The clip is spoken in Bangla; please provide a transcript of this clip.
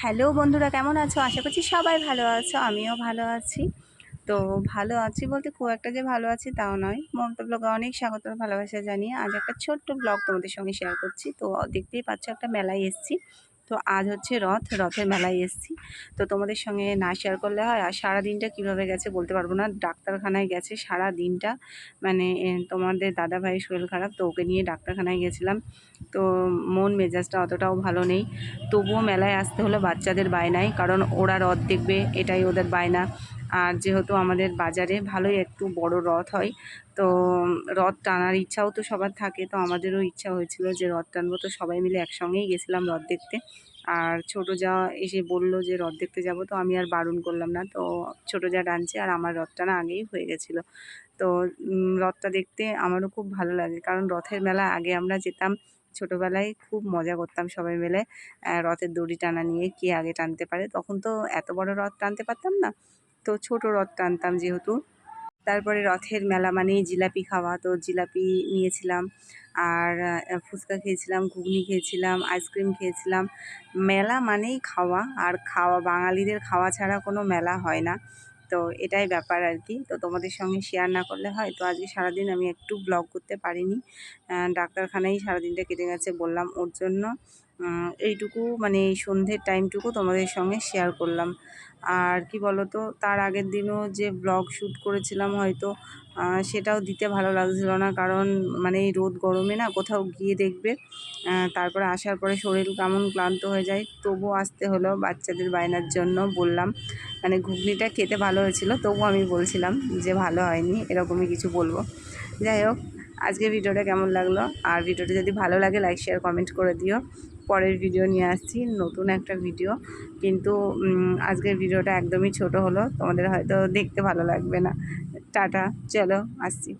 হ্যালো বন্ধুরা, কেমন আছো? আশা করছি সবাই ভালো আছো, আমিও ভালো আছি। তো ভালো আছি বলতে খুব একটা যে ভালো আছি তাও নয়। মমতা ব্লগে অনেক স্বাগত ভালোবাসা জানিয়ে আজ একটা ছোট্ট ব্লগ তোমাদের সঙ্গে শেয়ার করছি। তো দেখতেই পাচ্ছ একটা মেলায় এসেছি। তো আজ হচ্ছে রথ, রথের মেলায় এসেছি। তো তোমাদের সঙ্গে না শেয়ার করলে হয়, আর সারা দিনটা কীভাবে গেছে বলতে পারব না। ডাক্তারখানায় গেছে সারা দিনটা মানে তোমাদের দাদা ভাইয়ের শরীর খারাপ, তো ওকে নিয়ে ডাক্তারখানায় গেছিলাম। তো মন মেজাজটা অতটাও ভালো নেই। তবুও মেলায় আসতে হলো বাচ্চাদের বায়নায়, কারণ ওরা রথ দেখবে, এটাই ওদের বায়না। আর যেহেতু আমাদের বাজারে ভালোই একটু বড় রথ হয়, তো রথ টানার ইচ্ছাও তো সবার থাকে। তো আমাদেরও ইচ্ছা হয়েছিল যে রথ টানবো। তো সবাই মিলে একসঙ্গেই গেছিলাম রথ দেখতে। আর ছোটো যা এসে বলল যে রথ দেখতে যাব, তো আমি আর বারণ করলাম না। তো ছোটো যা টানছে আর আমার রথ টানা আগেই হয়ে গেছিল। তো রথটা দেখতে আমারও খুব ভালো লাগে। কারণ রথের মেলা আগে আমরা যেতাম ছোটোবেলায়, খুব মজা করতাম সবাই মিলে। রথের দড়ি টানা নিয়ে কে আগে টানতে পারে? তখন তো এত বড় রথ টানতে পারতাম না। তো ছোট রথ টানতাম যেহেতু। তারপরে রথের মেলা মানেই জিলাপি খাওয়া, তো জিলাপি নিয়েছিলাম। আর ফুচকা খেয়েছিলাম, ঘুগনি খেয়েছিলাম, আইসক্রিম খেয়েছিলাম। মেলা মানেই খাওয়া, আর খাওয়া, বাঙালিদের খাওয়া ছাড়া কোনো মেলা হয় না। তো এটাই ব্যাপার আর কি। তো তোমাদের সঙ্গে শেয়ার না করলে হয়, তো আজকে সারাদিন আমি একটু ব্লগ করতে পারিনি। ডাক্তারখানায় সারাদিনটা কেটে গেছে বললাম ওর জন্য। এইটুকু মানে এই সন্ধ্যের টাইমটুকু তোমাদের সঙ্গে শেয়ার করলাম। আর কি বলো তো তার আগের দিনও যে ব্লগ শ্যুট করেছিলাম হয়তো সেটাও দিতে ভালো লাগছিল না। কারণ মানে এই রোদ গরমে না কোথাও গিয়ে দেখবে তারপরে আসার পরে শরীর কেমন ক্লান্ত হয়ে যায়। তবুও আসতে হলো বাচ্চাদের বায়নার জন্য বললাম। মানে ঘুগনিটা খেতে ভালো হয়েছিল, তবু আমি বলছিলাম যে ভালো হয়নি, এরকমই কিছু বলব। যাই হোক আজকে ভিডিওটা কেমন লাগল? আর ভিডিওটা যদি ভালো লাগে লাইক শেয়ার কমেন্ট করে দিও। পরের ভিডিও নিয়ে আসছি, নতুন একটা ভিডিও কিন্তু আজকের ভিডিওটা একদমই ছোট হলো। তোমাদের হয়তো দেখতে ভালো লাগবে না। টাটা, চলো, আসছি।